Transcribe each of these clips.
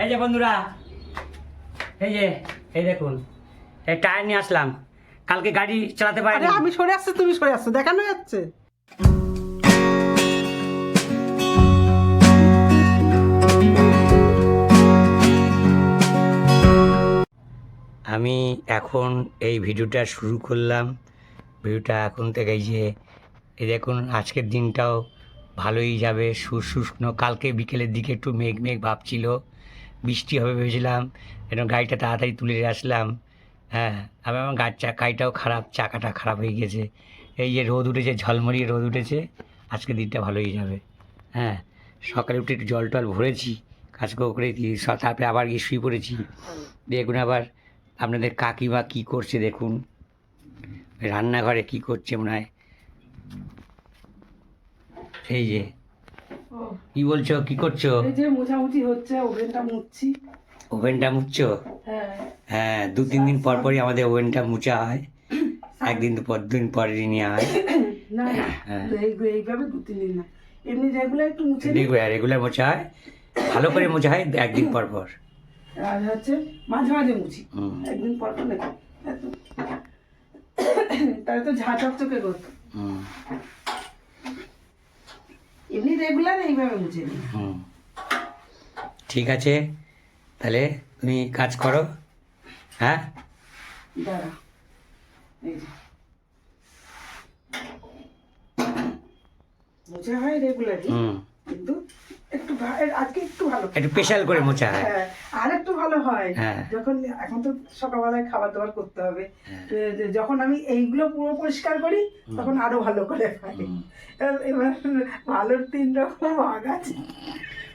এই যে বন্ধুরা এই যে এই দেখুন এই টায়ার নিয়ে আসলাম। কালকে গাড়ি চালাতে পারিনি। আমি সরে আসছি তুমি সরে আসছো দেখানো যাচ্ছে। আমি এখন এই ভিডিওটা শুরু করলাম। ভিডিওটা এখন থেকে যে এই দেখুন আজকের দিনটাও ভালোই যাবে শুষ্ণ কালকে বিকেলের দিকে একটু মেঘ মেঘ ভাব ছিল। বৃষ্টি হবে ভেবেছিলাম। এবং গাড়িটা তাড়াতাড়ি তুলে আসলাম। হ্যাঁ আমি আমার গাড়ি চা গাড়িটাও খারাপ, চাকাটা খারাপ হয়ে গেছে। এই যে রোদ উঠেছে ঝলমলিয়ে রোদ উঠেছে আজকে দিনটা ভালোই যাবে। হ্যাঁ সকালে উঠে একটু জল টল ভরেছি, কাজ করে স- তারপরে আবার গিয়ে শুয়ে পড়েছি। দেখুন আবার আপনাদের কাকিমা কি করছে দেখুন। রান্নাঘরে কি করছে মনে হয়। এই যে কি বলছো? কি করছ? এই যে মোছামুছি হচ্ছে ওভেনটা মুছছি। ওভেনটা মুছছো? হ্যাঁ। হ্যাঁ দু তিন দিন পর পরই আমাদের ওভেনটা মুছা হয়। একদিন পর দিন পরে নেওয়া হয়। না হ্যাঁ। এইভাবে দু তিন দিন না। এমনি রেগুলার একটু মুছে রেগুলার রেগুলার মোছা হয়। ভালো করে মোছা হয় একদিন পর পর। আর হচ্ছে মাঝে মাঝে মুছি। একদিন পর পর নাকি তাহলে তো ঝাঁ চকচকে করতো হুম। এমনি রেগুলার এইভাবে মুছে নিই। হুম। ঠিক আছে তাহলে তুমি কাজ করো। হ্যাঁ? দাঁড়া এই যে। মুছে হয় রেগুলারই কিন্তু একটু আজকে একটু ভালো একটু স্পেশাল করে মোচা হয়। হ্যাঁ, আর একটু ভালো হয়। হ্যাঁ। যখন এখন তো সকালবেলায় খাবার দাবার করতে হবে। হ্যাঁ। যখন আমি এইগুলো পুরো পরিষ্কার করি তখন আরও ভালো করে খাই এবার ভালোর তিন রকম ভাগ আছে।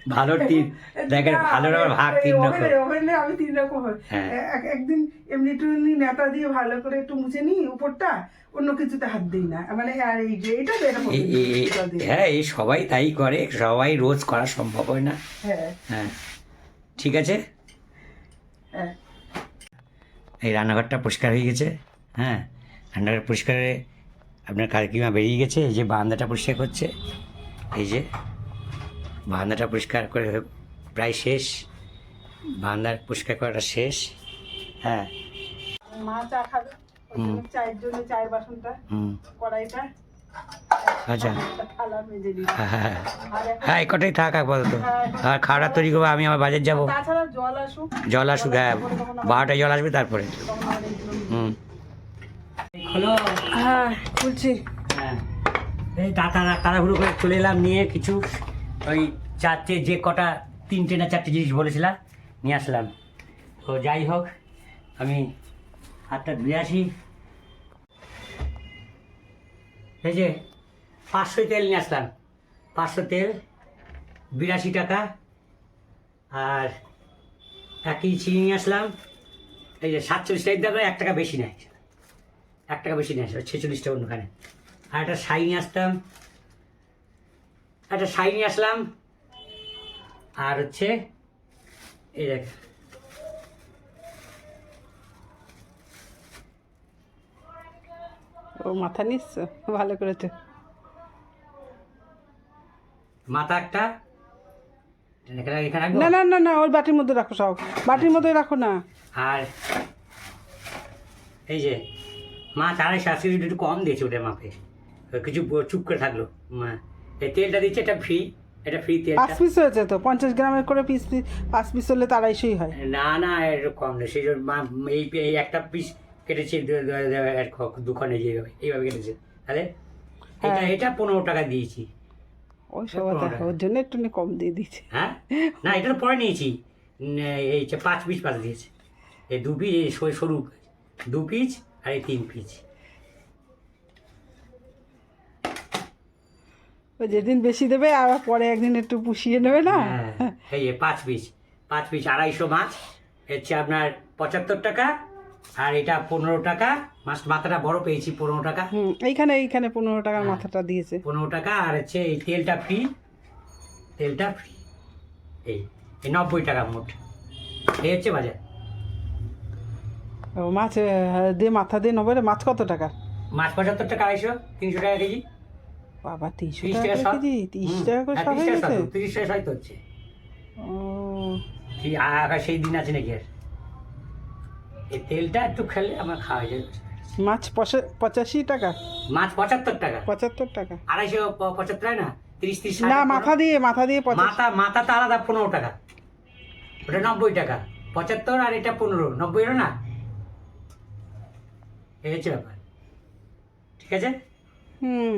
ভালো তিন দেখেন ভালোর আবার ভাগ তিন রকম। ওভেনে- আমি তিন রকম হয়। হ্যাঁ। এক- একদিন এমনি একটু নেতা দিয়ে ভালো করে একটু মুছে নিই উপরটা অন্য কিছুতে হাত দিই না। মানে আর এই যে এটা। হ্যাঁ এই সবাই তাই করে সবাই রোজ করা সম্ভব হয় না। হ্যাঁ। হ্যাঁ। ঠিক আছে? হ্যাঁ। এই রান্নাঘরটা পরিষ্কার হয়ে গেছে। হ্যাঁ রান্নাঘর পরিষ্কারে আপনার কাকিমা বেরিয়ে গেছে এই যে বারান্দাটা পরিষ্কার করছে। এই যে বারান্দাটা পরিষ্কার করে প্রায় শেষ। বারান্দার পরিষ্কার করাটা শেষ। হ্যাঁ। মা চা খাবে। চায়ের জন্য চায়ের বাসনটা কড়াইটা আচ্ছা। হ্যাঁ হ্যাঁ হ্যাঁ। হ্যাঁ কটাই থাক আপাতত। আর খাওয়াটা তৈরি করব আমি আমার বাজার যাব। জল আসুক। হ্যাঁ। বারোটায় জল আসবে তারপরে। হুম। হলো হ্যাঁ খুলছি। হ্যাঁ। এই তাড়া তাড়াহুড়ো করে চলে এলাম নিয়ে কিছু ওই চারটে যে কটা, তিনটে না চারটে জিনিস বলেছিলাম নিয়ে আসলাম। তো যাই হোক, আমি হাতটা ধুয়ে আসি। এই যে, পাঁচশো তেল নিয়ে আসলাম। পাঁচশো তেল, বিরাশি টাকা। আর এক কেজি চিনি নিয়ে আসলাম। এই যে সাতচল্লিশ টাকা দাম এক টাকা বেশি নেয়। এক টাকা বেশি নিয়ে আসবে ছেচল্লিশ টাকা অন্যখানে। আর একটা শাড়ি নিয়ে আসতাম। একটা শাড়ি নিয়ে আসলাম। আর হচ্ছে এই দেখ। ও মাথা নিচ্ছ? ভালো করেছ। মাথা একটা না না না না ওই বাটির মধ্যে রাখো সব। বাটির মধ্যে রাখো না। আর এই যে মাছ আড়াইশো আশি একটু কম দিয়েছে ওটা মাপে। কিছু চুপ করে থাকল। মা- এই তেলটা দিচ্ছে এটা ফ্রি এটা ফ্রি তেলটা। পাঁচ পিস হয়েছে তো? পঞ্চাশ গ্রামের করে পিস পাঁচ পিস হলে তো আড়াইশোই হয়। না না এর কম নেই সেই জন্য এই একটা পিস কেটেছে দুখানে যেভাবে এইভাবে কেটেছে। তাহলে এটা হ্যাঁ। এটা পনেরো টাকা দিয়েছি। ওই সব দেখো ওর জন্য একটু কম দিয়ে দিচ্ছে হ্যাঁ? না এটা পরে নিয়েছি। এই যে পাঁচ পিস পাঁচ দিয়েছে। এই দু পিস সরু- সরু দু পিস আর এই তিন পিস ওই যেদিন বেশি দেবে আবার পরে একদিন একটু পুষিয়ে নেবে না? হ্যাঁ এই যে পাঁচ পিস পাঁচ পিস আড়াইশো মাছ হচ্ছে আপনার পঁচাত্তর টাকা আর এটা পনেরো টাকা। মাছ মাথাটা বড় পেয়েছি পনেরো টাকা। হুম এইখানে এইখানে পনেরো টাকার মাথাটা দিয়েছে। পনেরো টাকা আর হচ্ছে এই তেলটা ফ্রি তেলটা ফ্রি এই এই নব্বই টাকা মোট। এই হচ্ছে বাজার। ও মাছ দিয়ে মাথা দিয়ে নেবে রে, মাছ কত টাকা মাছ পঁচাত্তর টাকা আড়াইশো তিনশো টাকা কেজি। বাবা তিনশো তিরিশ টাকা কেজি তিরিশ টাকা করে হ্যাঁ, সব হয়ে গেছে? তিরিশ টাকা সব তো হচ্ছে। ও। কি আগা সেই দিন আছে নাকি আর? এই তেলটা একটু খেলে আমার খাওয়া যায় মাছ পঁচাশি টাকা। মাছ পঁচাত্তর টাকা। পঁচাত্তর টাকা। আড়াইশো পঁচাত্তর না? তিরিশ তিরিশ না মাথা দিয়ে মাথা দিয়ে মাথা মাথা তো আলাদা পনেরো টাকা। ওটা নব্বই টাকা। পঁচাত্তর আর এটা পনেরো। নব্বই না? এই হচ্ছে ব্যাপার। ঠিক আছে? হুম।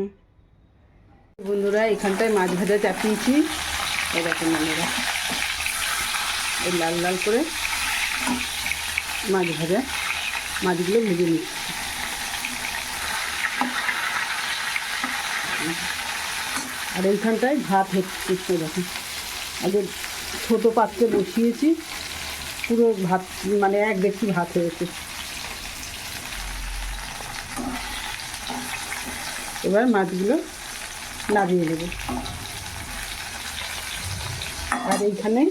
বন্ধুরা, এখানটায় মাছ ভাজা চাপিয়েছি। এরকম বন্ধুরা, এই লাল লাল করে মাছ ভাজা, মাছগুলো ভেজে নিচ্ছি। আর এইখানটায় ভাত হচ্ছে দেখুন। আগে ছোটো পাত্রে বসিয়েছি, পুরো ভাত মানে এক দেখছি ভাত হয়েছে এবার মাছগুলো নামিয়ে নেব। আর এইখানে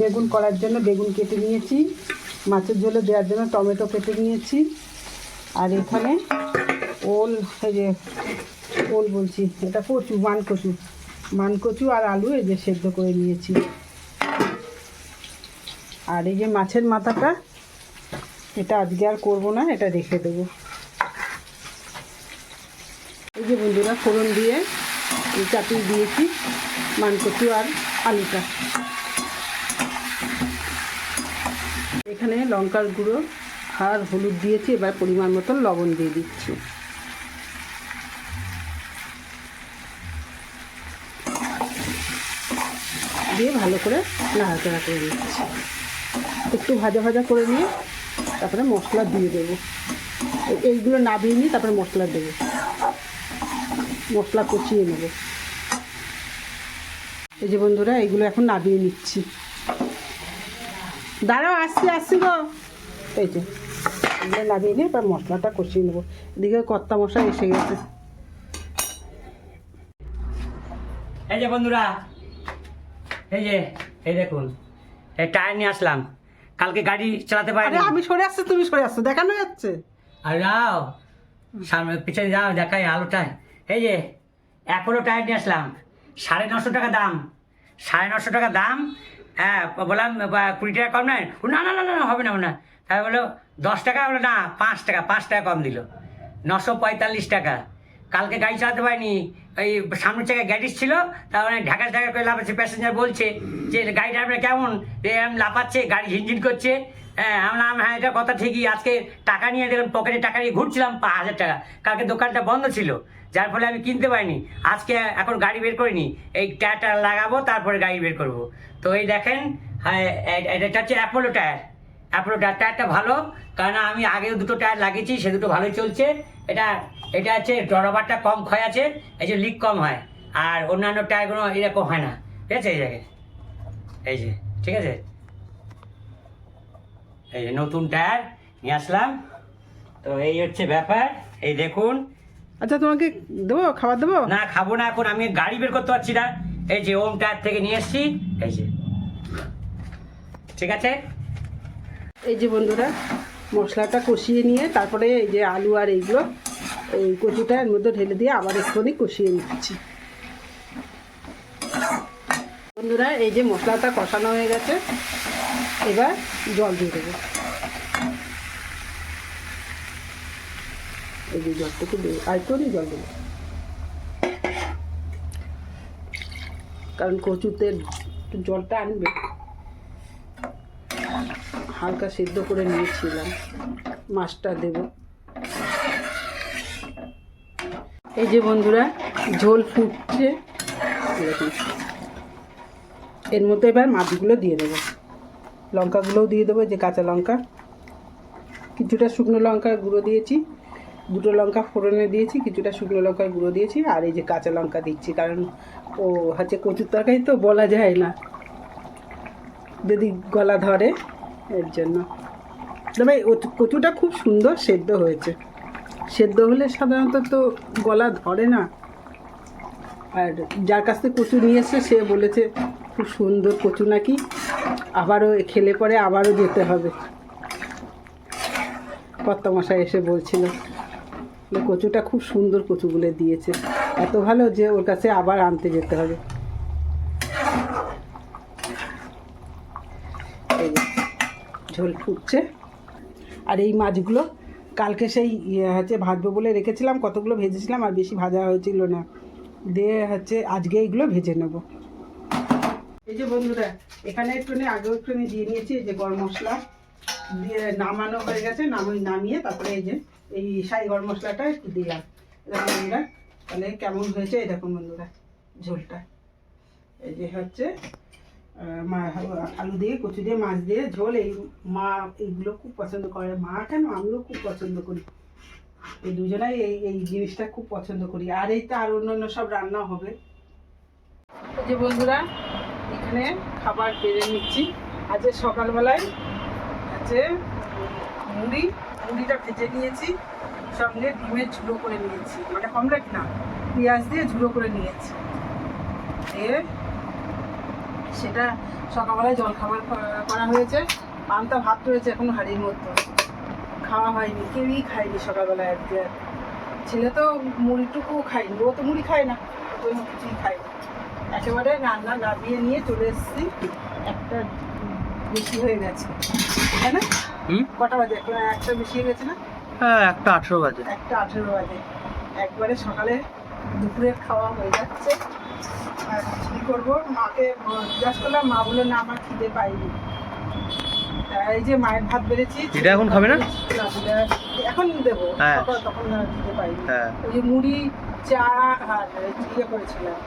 বেগুন করার জন্য বেগুন কেটে নিয়েছি, মাছের ঝোলে দেওয়ার জন্য টমেটো কেটে নিয়েছি, আর এখানে ওল, এই যে ওল বলছি, এটা কচু মান কচু মান কচু আর আলু এই যে সেদ্ধ করে নিয়েছি। আর এই যে মাছের মাথাটা, এটা আজকে আর করব না, এটা রেখে দেবো। এই যে বন্ধুরা, ফোড়ন দিয়ে চাপিয়ে দিয়েছি, মানকচু আর আলুটা। এখানে লঙ্কার গুঁড়ো আর হলুদ দিয়েছি, এবার পরিমাণ মতন লবণ দিয়ে দিচ্ছি। দিয়ে ভালো করে নাড়াচাড়া করে দিচ্ছি একটু ভাজা ভাজা করে নিয়ে তারপরে মশলা দিয়ে দেবো। এই- এইগুলো নাবিয়ে নিয়ে তারপরে মশলা দেবো। মশলা কষিয়ে নেব। এই যে বন্ধুরা এগুলো এখন নাবিয়ে নিচ্ছি। দাঁড়াও আসছি আসছি গো। এই যে এগুলো নাবিয়ে নিয়ে এবার মশলাটা কষিয়ে নেব। এদিকে কর্তা মশলা এসে গেছে। এই যে বন্ধুরা এই যে এই দেখুন এই টায়ার নিয়ে আসলাম। কালকে গাড়ি চালাতে পারিনি। আমি সরে আসছি তুমি সরে আসছো দেখানো যাচ্ছে। আর যাও সামনে পিছনে যাও দেখাই আলোটায়। এই যে অ্যাপোলো টায়ার নিয়ে আসলাম। সাড়ে নশো টাকা দাম। সাড়ে নশো টাকা দাম হ্যাঁ বললাম কুড়ি টাকা কম নেয়। না না না না হবে না না। তাই বলল দশ টাকা? বলো না পাঁচ টাকা পাঁচ টাকা কম দিল। নশো পঁয়তাল্লিশ টাকা। কালকে গাড়ি চালাতে পারিনি। ওই সামনের জায়গায় গ্যাটিস ছিল তারপরে ঢাকা ঢাকা করে লাফাচ্ছে প্যাসেঞ্জার বলছে যে গাড়ি ড্রাইভার কেমন? এরম লাফাচ্ছে গাড়ি ঝিনঝিন করছে। হ্যাঁ আমি বললাম, হ্যাঁ এটা কথা ঠিকই। আজকে টাকা নিয়ে দেখলাম পকেটে টাকা নিয়ে ঘুরছিলাম পাঁচ হাজার টাকা। কালকে দোকানটা বন্ধ ছিল। যার ফলে আমি কিনতে পারিনি। আজকে এখন গাড়ি বের করিনি। এই টায়ারটা লাগাবো, তারপরে গাড়ি বের করব। তো এই দেখেন হ্যাঁ এটা হচ্ছে অ্যাপোলো টায়ার। অ্যাপোলো টায়ার টায়ারটা ভালো, কারণ আমি আগেও দুটো টায়ার লাগিয়েছি, সে দুটো ভালোই চলছে। এটা এটা হচ্ছে রবারটা কম ক্ষয় আছে, এই যে লিক কম হয়। আর অন্যান্য টায়ারগুলো এরকম হয় না। ঠিক আছে, এই জায়গায় এই যে, ঠিক আছে? এই যে নতুন টায়ার, নিয়ে আসলাম। তো এই হচ্ছে ব্যাপার। এই দেখুন আচ্ছা তোমাকে দেবো? খাবার দেবো? না খাব না এখন। আমি গাড়ি বের করতে পারছি না। এই যে ওম টায়ার থেকে নিয়ে এসছি। এই যে। ঠিক আছে? এই যে বন্ধুরা মশলাটা কষিয়ে নিয়ে তারপরে এই যে আলু আর এইগুলো এই কচুটা এর মধ্যে ঢেলে দিয়ে আবার একটুখানি কষিয়ে নিচ্ছি। বন্ধুরা এই যে মশলাটা কষানো হয়ে গেছে এবার জল দিয়ে দেবো। যে জলটুকু আর একটু জল দেবো কারণ কচুতে জলটা আনবে। হালকা সিদ্ধ করে নিয়েছিলাম, মাছটা দেব। এই যে বন্ধুরা, ঝোল ফুটছে। এর মধ্যে এবার মাছগুলো দিয়ে দেবো। লঙ্কাগুলোও দিয়ে দেবো যে কাঁচা লঙ্কা। কিছুটা শুকনো লঙ্কার গুঁড়ো দিয়েছি। দুটো লঙ্কা ফোড়নে দিয়েছি, কিছুটা শুকনো লঙ্কার গুঁড়ো দিয়েছি, আর এই যে কাঁচা লঙ্কা দিচ্ছি, কারণ ও হচ্ছে কচুর তরকারি তো বলা যায় না। যদি গলা ধরে, এর জন্য। তবে কচুটা খুব সুন্দর সেদ্ধ হয়েছে। সেদ্ধ হলে সাধারণত তো গলা ধরে না। আর যার কাছ থেকে কচু নিয়ে এসছে, সে বলেছে, খুব সুন্দর কচু নাকি। আবারও খেলে পরে আবারও যেতে হবে। কর্তামশাই এসে বলছিল কচুটা খুব সুন্দর কচুগুলো দিয়েছে। এত ভালো যে ওর কাছে আবার আনতে যেতে হবে। ঝোল ফুটছে। আর এই মাছগুলো কালকে সেই ইয়ে হচ্ছে ভাজবো বলে রেখেছিলাম, কতগুলো ভেজেছিলাম, আর বেশি ভাজা হয়েছিল না। দিয়ে হচ্ছে, আজকে এইগুলো ভেজে নেব। এই যে বন্ধুরা, এখানে একটুখানি, আগেও একটুখানি দিয়ে নিয়েছি যে গরম মশলা। দিয়ে নামানো হয়ে গেছে নামিয়ে তারপরে এই যে এই সাই গরম মশলাটা একটু দিলাম। দেখুন বন্ধুরা, তাহলে কেমন হয়েছে? এই দেখুন বন্ধুরা, ঝোলটা। এই যে হচ্ছে মা- আলু দিয়ে, কচু দিয়ে, মাছ দিয়ে ঝোল। এই মা এইগুলো খুব পছন্দ করে। মা কেন? আমিও খুব পছন্দ করি। এই দুজনাই এই এই জিনিসটা খুব পছন্দ করি। আর এই তো আর অন্য অন্য সব রান্না হবে। যে বন্ধুরা, এখানে খাবার বেড়ে নিচ্ছি। আজকে সকালবেলায় আছে মুড়ি মুড়িটা ভেজে নিয়েছি সঙ্গে ডিমের ঝুড়ো করে নিয়েছি। মানে অমলেট না, পেঁয়াজ দিয়ে ঝুড়ো করে নিয়েছি। দিয়ে সেটা সকালবেলায় জলখাবার করা- হয়েছে। পান্তা ভাত রয়েছে এখন হাড়ির মধ্যে। খাওয়া হয়নি, কেউই খায়নি সকালবেলায় আজকে। আর। ছেলে তো মুড়িটুকু খায়নি, ও তো মুড়ি খায় না ওই কিছুই খায়নি। একেবারে রান্না নামিয়ে নিয়ে চলে এসেছি। একটা বেশি হয়ে গেছে। তাই না? হুম? কটা বাজে? এখন একটা বেশি হয়ে গেছে না? হ্যাঁ একটা আঠেরো বাজে। একটা আঠেরো বাজে। একবারে সকালে দুপুরের খাওয়া হয়ে যাচ্ছে। আর কী করব? মাকে জিজ্ঞাসা করলাম মা বলল না আমার খিদে পাইনি। এই যে মায়ের ভাত বেড়েছি এটা এখন খাবে না? এখন দেবো। হ্যাঁ। তখন খিদে পাইনি। হ্যাঁ। ওই যে মুড়ি চা আর ইয়ে করেছিলাম।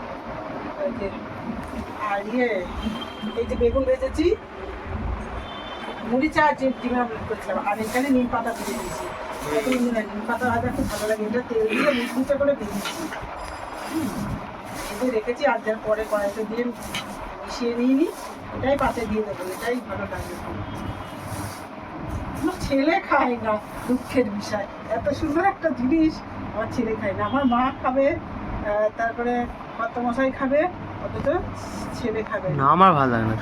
আর ইয়ে এই যে বেগুন ভেজেছি মুড়ি চা ডিমের অমলেট করেছিলাম, আর এখানে নিম পাতা ভেজে দিয়েছি। নিম পাতা ভাজা খুব ভালো লাগে। এটা তেল দিয়ে মুচমুচে করে ভেজেছি। এই রেখেছি, আর যার পরে কড়াইতে দিয়ে মিশিয়ে নিয়ে নিই এটাই পাতে দিয়ে দেবো, এটাই ভালো লাগে। আমার ছেলে খায় না দুঃখের বিষয়। এত সুন্দর একটা জিনিস আমার ছেলে খায় না। আমার মা খাবে তারপরে তারপরে মশাই খাবে, অথচ ছেলে খাবে না, আমার ভালো লাগে না।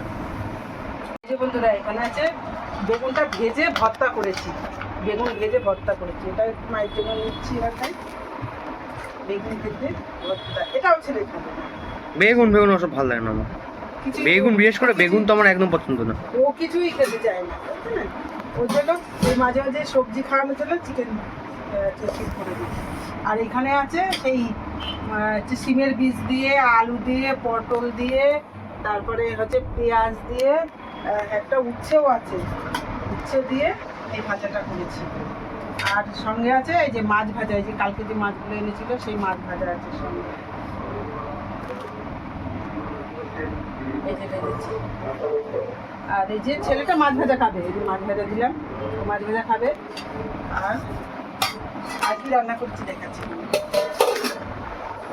যে বন্ধুরা এখানে আছে বেগুনটা ভেজে ভর্তা করেছি। বেগুন ভেজে ভর্তা করেছি। এটা একটু মায়ের জন্য নিচ্ছি এখানটায় বেগুন ভেজে ভর্তা। এটাও ছেলে খাবে বেগুন বেগুন ওসব ভালো লাগে না আমার। বেগুন বিশেষ করে বেগুন তো আমার একদম পছন্দ না। ও কিছুই খেতে চায় না ওর জন্য ওই মাঝে মাঝে সবজি খাওয়ানোর জন্য চিকেন করে দিই। আর এখানে আছে সেই সিমের বীজ দিয়ে আলু দিয়ে পটল দিয়ে তারপরে হচ্ছে পেঁয়াজ দিয়ে একটা উচ্ছেও আছে। উচ্ছে দিয়ে এই ভাজাটা করেছি। আর সঙ্গে আছে এই যে মাছ ভাজা, এই যে কালকে যে মাছগুলো এনেছিল, সেই মাছ ভাজা আছে সঙ্গে। এই আর এই যে ছেলেটা মাছ ভাজা খাবে, এই যে মাছ ভাজা দিলাম মাছ ভাজা খাবে। আর আর কি রান্না করছি দেখাচ্ছি।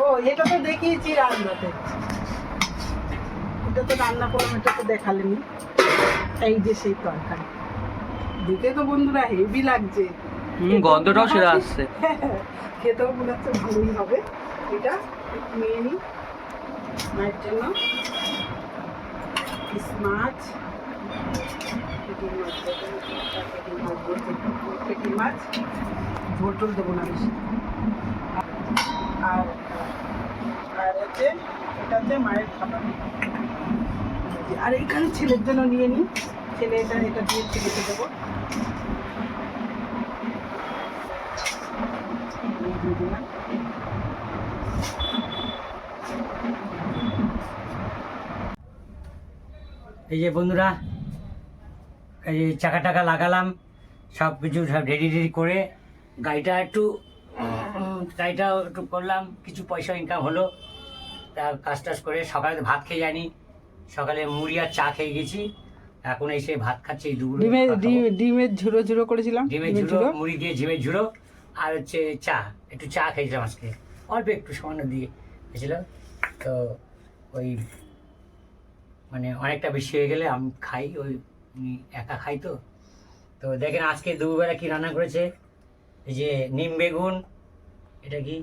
ও, এটা তো দেখিয়েছি রান্নাতে। এটা তো রান্না করলাম এটা তো দেখালেনি। এই যে সেই তরকারি। দেখে তো বন্ধুরা হেভি লাগছে। হুম, গন্ধটাও সেরা আসছে। খেতেও মনে হচ্ছে ভালোই হবে। এটা নিয়ে নিই। মায়ের জন্য। মাছ পেটি মাছ ঝোল দেবো না বেশি। আর আর হচ্ছে এটাতে মায়ের খাবার। আর এখানে ছেলের জন্য নিয়ে নিই ছেলে এটা এটা দিয়ে দেবো। এই যে বন্ধুরা এই চাকা টাকা লাগালাম সব কিছু সব রেডি রেডি করে গাড়িটা একটু উম, গাড়িটাও একটু করলাম কিছু পয়সা ইনকাম হলো। তা কাজ টাজ করে সকালে ভাত খেয়ে যায়নি। সকালে মুড়ি আর চা খেয়ে গেছি। এখন এসে ভাত খাচ্ছি এই দুপুরে ডিমের ডিমের ঝুড়ো ঝুড়ো করেছিলাম ডিমের ঝুড়ো মুড়ি দিয়ে ঝিমের ঝুড়ো আর হচ্ছে চা একটু চা খেয়েছিলাম আজকে। অল্প একটু সামান্য দিয়ে হয়েছিল তো ওই মানে অনেকটা বেশি হয়ে গেলে আমি খাই ওই একা খাই তো। তো দেখেন আজকে দুপুরবেলা কি রান্না করেছে? এই যে নিম বেগুন এটা কি?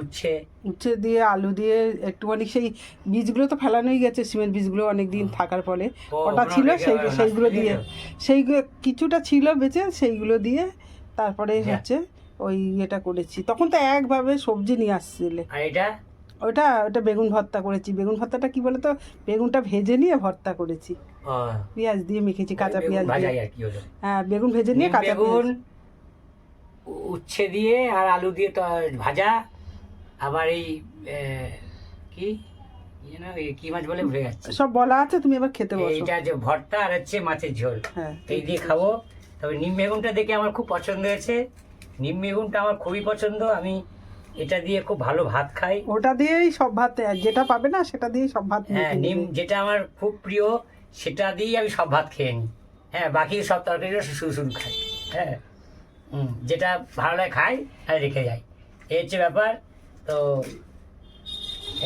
উচ্ছে। উচ্ছে দিয়ে আলু দিয়ে একটুখানি সেই বীজগুলো তো ফেলানোই গেছে সিমেন্ট বীজগুলো অনেক দিন থাকার ফলে। ওটা ছিল সেই সেইগুলো দিয়ে। সেইগুলো কিছুটা ছিল বেঁচে সেইগুলো দিয়ে তারপরে। হচ্ছে ওই ইয়েটা করেছি। তখন তো একভাবে সবজি নিয়ে আসছিলে। আর এটা? ওটা ওটা বেগুন ভর্তা করেছি। বেগুন ভর্তাটা কি বলে তো বেগুনটা ভেজে নিয়ে ভর্তা করেছি। পেঁয়াজ দিয়ে মেখেছি কাঁচা পেঁয়াজ দিয়ে। হ্যাঁ বেগুন ভেজে নিয়ে কাঁচা বেগুন উচ্ছে দিয়ে আর আলু দিয়ে তো ভাজা। আবার এই কি? এই কি মাছ বলে ভুলে যাচ্ছে। সব বলা আছে তুমি এবার খেতে বসো। এইটা যে ভর্তা আর হচ্ছে মাছের ঝোল। হ্যাঁ। এই দিয়ে খাব। তবে নিম বেগুনটা দেখে আমার খুব পছন্দ হয়েছে। নিম বেগুনটা আমার খুবই পছন্দ। আমি এটা দিয়ে খুব ভালো ভাত খাই। ওটা দিয়েই সব ভাত যেটা পাবে না সেটা দিয়েই সব ভাত হ্যাঁ নিম যেটা আমার খুব প্রিয় সেটা দিয়েই আমি সব ভাত খেয়ে নিই। হ্যাঁ বাকি সব তরকারিও শুরু শুরু খাই। হ্যাঁ যেটা ভালো লাগে খাই আর রেখে যাই। এই হচ্ছে ব্যাপার। তো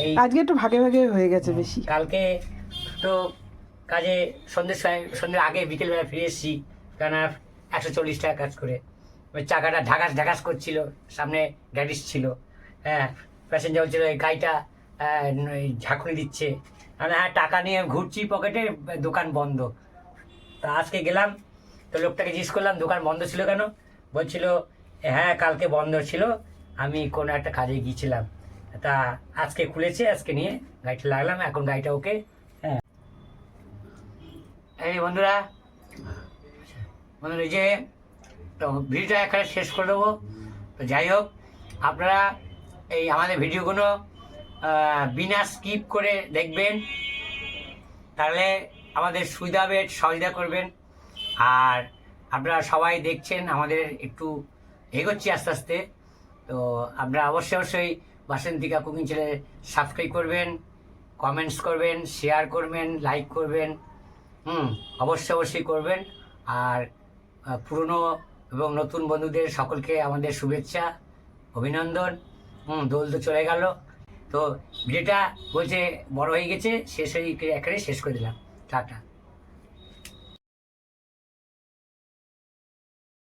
এই আজকে একটু ভাগে ভাগে হয়ে গেছে বেশি। কালকে তো কাজে সন্ধ্যের সময় সন্ধ্যের আগে বিকেলবেলা ফিরে এসেছি। কেন একশো চল্লিশ টাকা কাজ করে। ওই চাকাটা ঢাকাস ঢাকাস করছিল সামনে গ্যাডিস ছিল। হ্যাঁ প্যাসেঞ্জার ছিল এই গাড়িটা ঝাঁকুনি দিচ্ছে। মানে হ্যাঁ টাকা নিয়ে ঘুরছি পকেটে দোকান বন্ধ। তা আজকে গেলাম তো লোকটাকে জিজ্ঞেস করলাম দোকান বন্ধ ছিল কেন? বলছিল হ্যাঁ কালকে বন্ধ ছিল। আমি কোনো একটা কাজে গিয়েছিলাম। তা আজকে খুলেছে, আজকে নিয়ে গাড়িটা লাগলাম, এখন গাড়িটা ওকে হ্যাঁ। এই বন্ধুরা বন্ধুরা যে, তো ভিডিওটা এখানে শেষ করে দেবো। তো যাই হোক, আপনারা এই আমাদের ভিডিওগুলো বিনা স্কিপ করে দেখবেন। তাহলে আমাদের সুবিধা হবে, সহযোগিতা করবেন। আর আপনারা সবাই দেখছেন, আমাদের একটু এগোচ্ছি আস্তে আস্তে। তো আপনারা অবশ্যই অবশ্যই বাসন্তিকা কুকিং চ্যানেলে সাবস্ক্রাইব করবেন কমেন্টস করবেন শেয়ার করবেন লাইক করবেন, হুম, অবশ্যই অবশ্যই করবেন। আর পুরনো এবং নতুন বন্ধুদের সকলকে আমাদের শুভেচ্ছা, অভিনন্দন। হুম, দোল তো চলে গেল। তো ভিডিওটা বলছে বড় হয়ে গেছে, শেষ হয়ে এখানে শেষ করে দিলাম। টাটা।